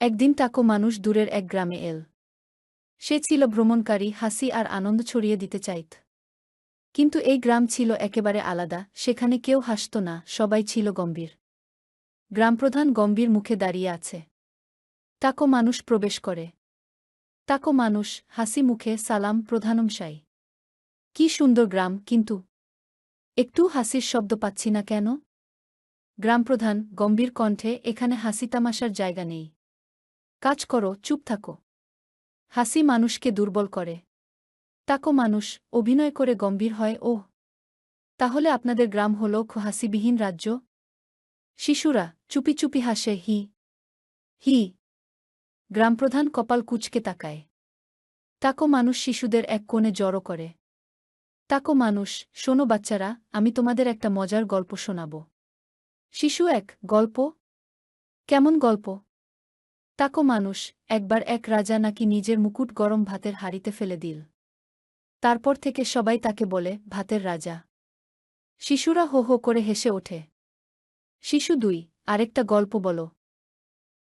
একদিন তাকো মানুষ দূরের এক গ্রামে এল। সে ছিল ভ্রমণকারী, হাসি আর আনন্দ ছড়িয়ে দিতে চাইত। কিন্তু এই গ্রাম ছিল একেবারে আলাদা, সেখানে কেউ হাসত না, সবাই ছিল গম্ভীর। গ্রামপ্রধান গম্ভীর মুখে দাঁড়িয়ে আছে। তাকো মানুষ প্রবেশ করে। তাকো মানুষ, হাসি মুখে, সালাম প্রধানমশাই কি সুন্দর গ্রাম, কিন্তু। একটু হাসির শব্দ পাচ্ছি না কেন? গ্রামপ্রধান গম্ভীর কণ্ঠে, এখানে হাসি তামাশার জায়গা নেই। কাজ করো, চুপ থাকো। হাসি মানুষকে দুর্বল করে। তাকো মানুষ, অভিনয় করে গম্ভীর হয় ও তাহলে আপনাদের গ্রাম হল হাসিবিহীন রাজ্য? শিশুরা, চুপি চুপি হাসে, হি। হি। গ্রামপ্রধান কপাল কুচকে তাকায়। তাকো মানুষ শিশুদের এক কোণে জড়ো করে। তাকো মানুষ, শোনো বাচ্চারা, আমি তোমাদের একটা মজার গল্প শোনাব। শিশু এক, গল্প? কেমন গল্প? তাকো মানুষ, একবার এক রাজা নাকি নিজের মুকুট গরম ভাতের হাড়িতে ফেলে দিল। তারপর থেকে সবাই তাকে বলে, ভাতের রাজা। শিশুরা হো হো করে হেসে ওঠে। শিশু দুই, আরেকটা গল্প বলো।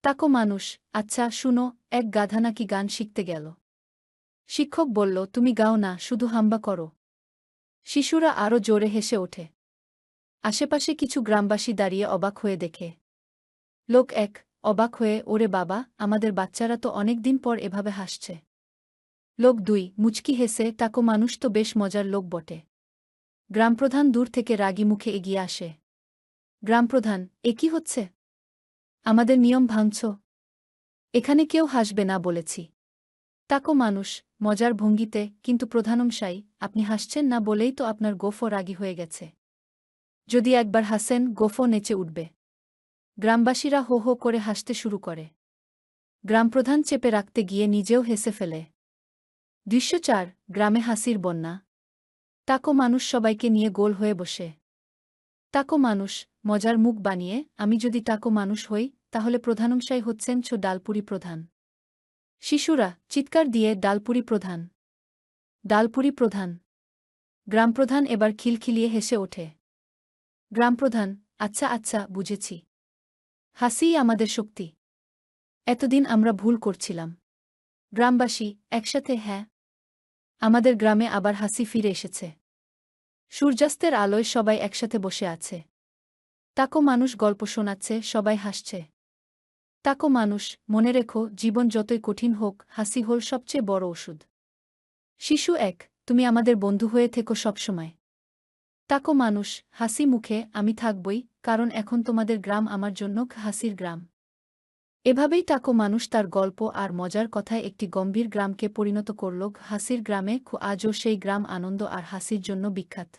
তাকো মানুষ আচ্ছা শুনো, এক গাধা নাকি গান শিখতে গেল? শিক্ষক বলল, তুমি গাও না, শুধু হাম্বা করো। শিশুরা আরও জোরে হেসে ওঠে। আশেপাশে কিছু গ্রামবাসী দাঁড়িয়ে অবাক হয়ে দেখে। লোক এক অবাক হয়ে, ওরে বাবা, আমাদের বাচ্চারা তো অনেক দিন পর এভাবে হাসছে। লোক দুই, মুচকি হেসে, তাকো মানুষ তো বেশ মজার লোক বটে। গ্রামপ্রধান দূর থেকে রাগি মুখে এগিয়ে আসে। গ্রামপ্রধান, এ কি হচ্ছে? আমাদের নিয়ম ভাঙছ? এখানে কেউ হাসবে না বলেছি। তাকো মানুষ, মজার ভঙ্গিতে, কিন্তু প্রধানমশাই, আপনি হাসছেন না বলেই তো আপনার গোফো রাগি হয়ে গেছে। যদি একবার হাসেন গোফো নেচে উঠবে। গ্রামবাসীরা হো হো করে হাসতে শুরু করে। গ্রামপ্রধান চেপে রাখতে গিয়ে নিজেও হেসে ফেলে। দৃশ্য চার, গ্রামে হাসির বন্যা। তাকো মানুষ সবাইকে নিয়ে গোল হয়ে বসে। তাকো মানুষ, মজার মুখ বানিয়ে, আমি যদি তাকো মানুষ হই, তাহলে প্রধানমশাই হচ্ছেন ছো ডালপুরি প্রধান। শিশুরা, চিৎকার দিয়ে ডালপুরি প্রধান। ডালপুরি প্রধান। গ্রামপ্রধান এবার খিলখিলিয়ে হেসে ওঠে। গ্রামপ্রধান আচ্ছা আচ্ছা বুঝেছি। হাসিই আমাদের শক্তি। এতদিন আমরা ভুল করছিলাম। গ্রামবাসী, একসাথে হ্যাঁ। আমাদের গ্রামে আবার হাসি ফিরে এসেছে। সূর্যাস্তের আলোয় সবাই একসাথে বসে আছে। তাকো মানুষ গল্প শোনাচ্ছে, সবাই হাসছে। তাকো মানুষ, মনে রেখো, জীবন যতই কঠিন হোক, হাসি হল সবচেয়ে বড় ওষুধ। শিশু এক, তুমি আমাদের বন্ধু হয়ে থেকো সবসময়। তাকো মানুষ, হাসি মুখে, আমি থাকবই কারণ এখন তোমাদের গ্রাম আমার জন্য হাসির গ্রাম। এভাবেই টাকো মানুষ তার গল্প আর মজার কথায় একটি গম্ভীর গ্রামকে পরিণত করল। হাসির গ্রামে আজও সেই গ্রাম আনন্দ আর হাসির জন্য বিখ্যাত।